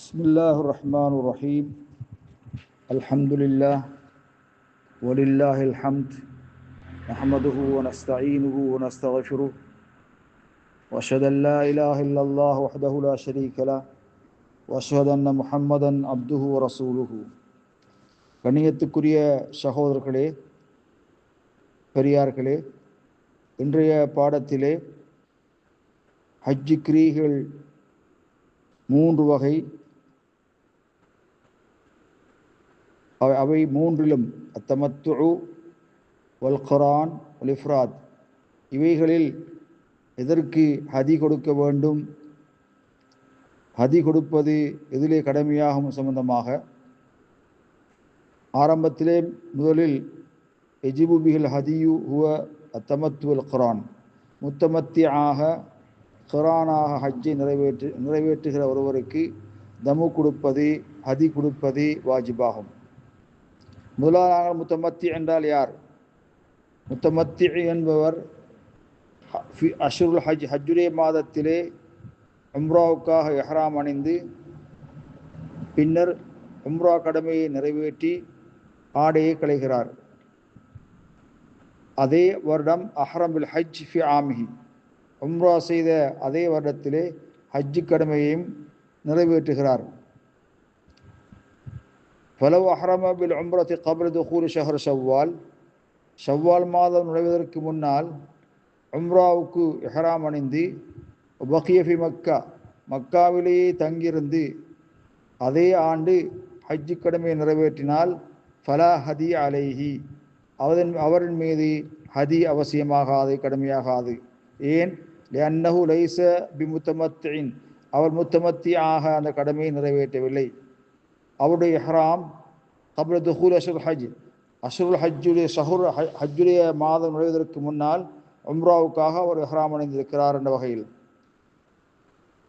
بسم الله الرحمن الرحيم الحمد لله ولله الحمد نحمده ونستعينه ونستغفره واشهد ان لا اله الا الله وحده لا شريك له واشهد ان محمدا عبده ورسوله கண்ணியத்துக்குரிய சகோதரர்களே பெரியார்களே இன்றைய பாடத்திலே ஹஜ்ஜி கிரீகள் மூன்று வகை அவை- அவை மூன்றிலும் அத்தமத்து வல் குரான் வல் இஃப்ராத். இவைகளில் எதற்கு ஹதி கொடுக்க வேண்டும்? ஹதி கொடுப்பது எதிலே கடமையாகும் சம்பந்தமாக. ஆரம்பத்திலே முதலில் எஜிபுபிகள் ஹதியு ஹுவ அத்தமத்துவல் குரான். முத்தமத்தி ஆக குரானாக ஹஜ்ஜை நிறைவேற்று நிறைவேற்றுகிற ஒருவருக்கு தமு கொடுப்பது ஹதி கொடுப்பது வாஜிபாகும். முதலாவதாக முத்தமத்தி என்றால் யார்? முத்தமத்தி என்பவர் ஹ- அஷ்ருல் ஹஜ் ஹஜ்ஜுரே மாதத்திலே உம்ராவுக்காக எஹ்ராம் அணிந்து பின்னர் உம்ரா கடமையை நிறைவேற்றி ஆடையை களைகிறார். அதே வருடம் அஹ்ரமில் ஹஜ் ஃபி ஆமிஹி. உம்ரா செய்த அதே வருடத்திலே ஹஜ்ஜு கடமையையும் நிறைவேற்றுகிறார். ஃபலவ் அஹ்ரம பில் உம்ரத்தி கபல் துகூல் ஷஹர் ஷவ்வால் ஷவ்வால் மாதம் நுழைவதற்கு முன்னால் உம்ராவுக்கு எஹராம் அணிந்து பக்கியஃபி மக்கா மக்காவிலேயே தங்கியிருந்து அதே ஆண்டு ஹஜ்ஜு கடமையை நிறைவேற்றினால் ஃபலா ஹதி அலைஹி அவதன் அவரின் மீது ஹதி அவசியமாகாது கடமையாகாது. ஏன்? லன்னஹு லைச பிமுத்தமத்தின் அவர் முத்தமத்தி ஆக அந்த கடமையை நிறைவேற்றவில்லை. அவருடைய ஹராம் கபல துஹூர் அஷுல் ஹஜ் அஷுல் ஹஜ்ஜுடைய ஷஹுர் ஹ- ஹஜ்ஜுடைய மாதம் நுழைவதற்கு முன்னால் உம்ராவுக்காக அவர் ஹராம் அணிந்திருக்கிறார் என்ற வகையில்.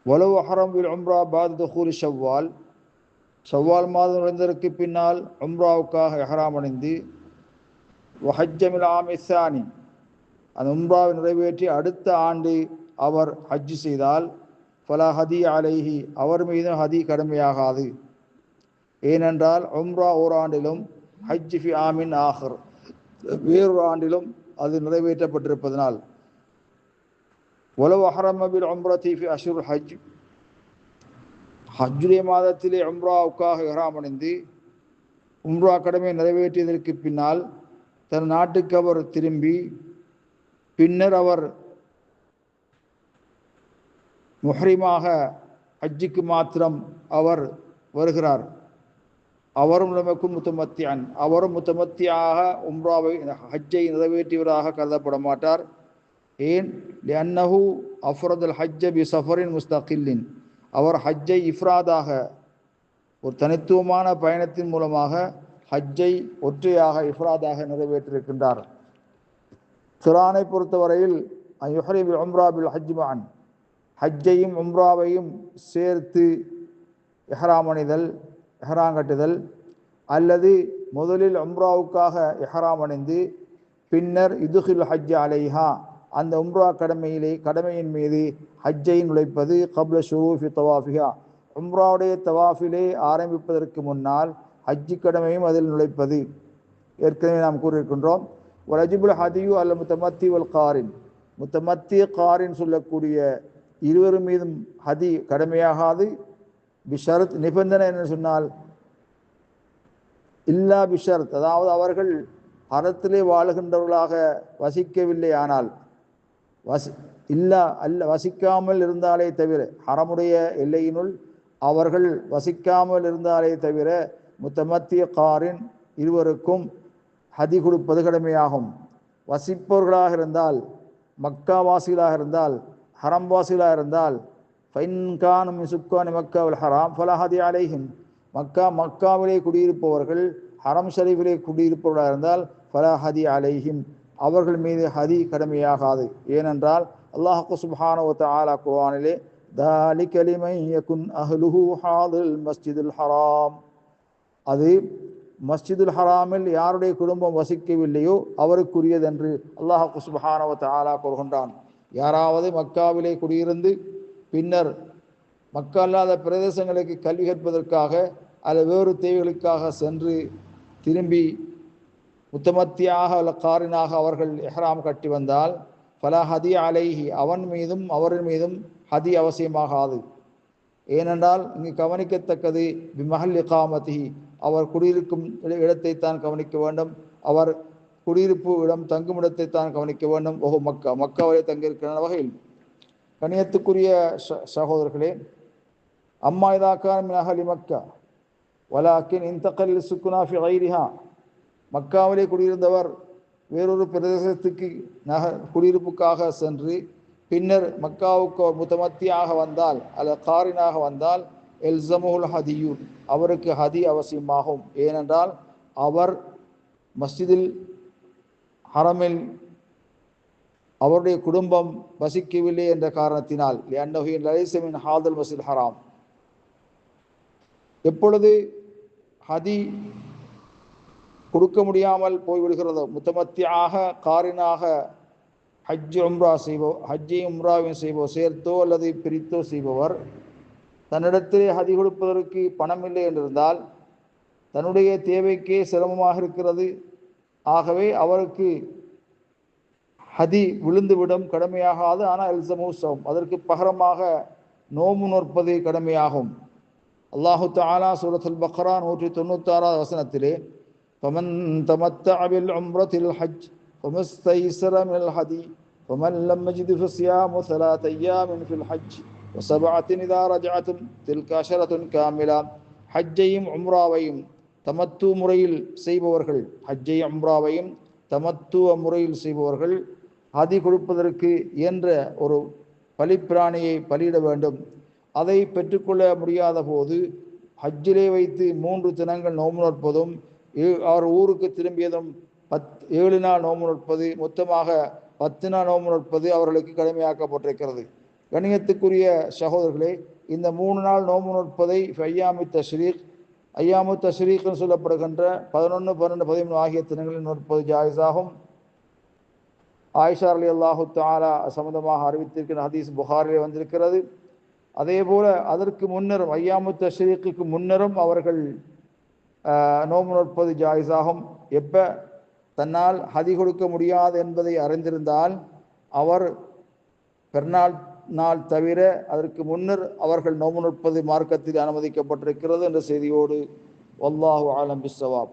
வலவு ஹரம் வில் உம்ரா பாத் துஹூர் ஷவ்வால் ஷவ்வால் மாதம் நுழைந்ததற்கு பின்னால் உம்ராவுக்காக எஹராம் அணிந்து வஹஜ்ஜமில் ஆமிசானி அந்த உம்ராவை நிறைவேற்றி அடுத்த ஆண்டு அவர் ஹஜ் செய்தால் ஃபலா ஹதி அலைஹி அவர் மீதும் ஹதி கடமையாகாது. ஏனென்றால் உம்ரா ஓராண்டிலும் ஹஜ் ஃபி ஆமின் ஆஹர். வேறொரு ஆண்டிலும் அது நிறைவேற்றப்பட்டிருப்பதனால். உலவு அஹரமபில் உம்ரா தீஃபி அஷுர் ஹஜ். ஹஜ்ஜுடைய மாதத்திலே உம்ராவுக்காக இஹ்ராம் அணிந்து உம்ரா கடமை நிறைவேற்றியதற்கு பின்னால் தன் நாட்டுக்கு அவர் திரும்பி பின்னர் அவர் முஹரிமாக ஹஜ்ஜுக்கு மாத்திரம் அவர் வருகிறார். அவரும் நமக்கும் முத்தமத்தியான். அவரும் முத்தமத்தியாக உம்ராவை ஹஜ்ஜை நிறைவேற்றியவராக கருதப்பட மாட்டார் ஏன்? லன்னஹு அஃப்ரதுல் ஹஜ்ஜ பி சஃபரின் முஸ்தகில்லின். அவர் ஹஜ்ஜை இஃப்ராதாக ஒரு தனித்துவமான பயணத்தின் மூலமாக ஹஜ்ஜை ஒற்றையாக இஃப்ராதாக நிறைவேற்றியிருக்கின்றார். குரானை பொறுத்தவரையில் யுஹரிபில் உம்ரா பில் ஹஜ்ஜையும் உம்ராவையும் சேர்த்து இஹ்ராம் அணிதல் கட்டுதல் அல்லது முதலில் உம்ராவுக்காக எஹராம் அணிந்து பின்னர் இதுஹில் ஹஜ் அலைஹா அந்த உம்ரா கடமையிலே கடமையின் மீது ஹஜ்ஜை நுழைப்பது கப்ல ஷூஃபி தவாஃபிஹா. உம்ராவுடைய தவாஃபிலே ஆரம்பிப்பதற்கு முன்னால் ஹஜ்ஜி கடமையும் அதில் நுழைப்பது. ஏற்கனவே நாம் கூறியிருக்கின்றோம் ஒரு அஜிபுல் ஹதியு அல்ல முத்தமத்தி வல் காரின். முத்தமத்தி காரின் சொல்லக்கூடிய இருவரும் மீதும் ஹதி கடமையாகாது பிஷரத் நிபந்தனை என்று சொன்னால் இல்லா பிஷரத் அதாவது அவர்கள் அறத்திலே வாழுகின்றவர்களாக வசிக்கவில்லை ஆனால் வசி இல்லா அல்ல வசிக்காமல் இருந்தாலே தவிர அறமுடைய எல்லையினுள் அவர்கள் வசிக்காமல் இருந்தாலே தவிர முத்தமத்திய காரின் இருவருக்கும் ஹதி கொடுப்பது கடமையாகும் வசிப்பவர்களாக இருந்தால் மக்காவாசிகளாக இருந்தால் ஹரம்வாசிகளாக இருந்தால் ஃபைன் கானும் சுக்கானி மக்காவில் ஹராம் ஃபலஹதி அலைஹிம் மக்கா மக்காவிலே குடியிருப்பவர்கள் ஹரம் ஷரீஃபிலே குடியிருப்பவர்களாக இருந்தால் ஃபலஹதி அலைஹிம் அவர்கள் மீது ஹதி கடமையாகாது. ஏனென்றால் அல்லாஹு சுபானுவத்த ஆலா குர்வானிலே தாலிகலிமையகுன் அஹ்லுஹு ஹாதில் மஸ்ஜிதுல் ஹராம். அது மஸ்ஜிதுல் ஹராமில் யாருடைய குடும்பம் வசிக்கவில்லையோ அவருக்குரியதென்று அல்லாஹு சுபஹானவத் ஆலா கூறுகின்றான். யாராவது மக்காவிலே குடியிருந்து பின்னர் மக்கள் அல்லாத பிரதேசங்களுக்கு கல்வி கற்பதற்காக அல்லது வேறு தேவைகளுக்காக சென்று திரும்பி முத்தமத்தியாக அல்ல காரினாக அவர்கள் எஹ்ராம் கட்டி வந்தால் பல ஹதி அலைஹி அவன் மீதும் அவரின் மீதும் ஹதி அவசியமாகாது. ஏனென்றால் இங்கு கவனிக்கத்தக்கது பிமஹல் இகாமதி அவர் குடியிருக்கும் இட- இடத்தைத்தான் கவனிக்க வேண்டும். அவர் குடியிருப்பு இடம் தங்கும் இடத்தைத்தான் கவனிக்க வேண்டும். ஓஹோ மக்கா மக்காவிலே தங்கியிருக்கிற வகையில். கணியத்துக்குரிய ச- சகோதரர்களே அம்மா இதாக்கான மின் மக்கா வலாக்கின் இந்தகலில் சுக்குனா ஃபி கைரிஹா மக்காவிலே குடியிருந்தவர் வேறொரு பிரதேசத்துக்கு நக குடியிருப்புக்காக சென்று பின்னர் மக்காவுக்கு முத்தமத்தியாக வந்தால் அல்ல காரினாக வந்தால் எல்சமுல் ஹதியூ அவருக்கு ஹதி அவசியமாகும். ஏனென்றால் அவர் மஸ்ஜிதில் ஹரமில் அவருடைய குடும்பம் வசிக்கவில்லை என்ற காரணத்தினால் லியன்னஹு லலிசமின் ஹாதல் மஸ்ஜித் ஹராம். எப்பொழுது ஹதி கொடுக்க முடியாமல் போய்விடுகிறதோ முத்தமத்தியாக காரினாக ஹஜ் உம்ரா செய்வோ ஹஜ்ஜையும் உம்ராவையும் செய்வோ சேர்த்தோ அல்லது பிரித்தோ செய்பவர் தன்னிடத்திலே ஹதி கொடுப்பதற்கு பணம் இல்லை என்றிருந்தால் தன்னுடைய தேவைக்கே சிரமமாக இருக்கிறது. ஆகவே அவருக்கு ஹதி விழுந்துவிடும் கடமையாகாது ஆனால் எல்சமூசம் அதற்கு பகரமாக நோம்பு நோற்பது கடமையாகும் அல்லாஹு தஆலா சூரத்துல் பக்ரா நூற்றி தொண்ணூத்தாறாவது வசனத்திலே فمن تمتع بالعمرة الحج فما استيسر من الهدي ومن لم يجد فصيام ثلاث أيام في الحج وسبعة إذا رجعتم تلك عشرة كاملة ஹஜ்ஜையும் உம்ராவையும் தமத்து முறையில் செய்பவர்கள் ஹஜ்ஜையும் உம்ராவையும் தமத்துவ முறையில் செய்பவர்கள் அதி கொடுப்பதற்கு இயன்ற ஒரு பலிப்பிராணியை பலியிட வேண்டும். அதை பெற்றுக்கொள்ள முடியாத போது ஹஜ்ஜிலே வைத்து மூன்று தினங்கள் நோம்பு நோற்பதும் அவர் ஊருக்கு திரும்பியதும் பத் ஏழு நாள் நோம்பு நோற்பது மொத்தமாக பத்து நாள் நோம்பு நோற்பது அவர்களுக்கு கடுமையாக்கப்பட்டிருக்கிறது. கணியத்துக்குரிய சகோதரர்களே இந்த மூணு நாள் நோம்பு நோற்பதை ஐயாமி தஸ்ரீக் ஐயாமு தஸ்ரீக்னு சொல்லப்படுகின்ற பதினொன்று பன்னெண்டு பதிமூணு ஆகிய தினங்களில் நோற்பது ஜாயிஸாகும். ஆயிஷா அலி அல்லாஹு தாலா சம்மந்தமாக அறிவித்திருக்கிற ஹதீஸ் புகாரிலே வந்திருக்கிறது. அதேபோல அதற்கு முன்னரும் ஐயாமு தஷ்ரீக்குக்கு முன்னரும் அவர்கள் நோம்பு நோற்பது ஜாயிஸாகும். எப்போ? தன்னால் ஹதி கொடுக்க முடியாது என்பதை அறிந்திருந்தால் அவர் பெருநாள் நாள் தவிர அதற்கு முன்னர் அவர்கள் நோம்பு நோற்பது மார்க்கத்தில் அனுமதிக்கப்பட்டிருக்கிறது என்ற செய்தியோடு வல்லாஹு ஆலம் பிஸ்ஸவாப்.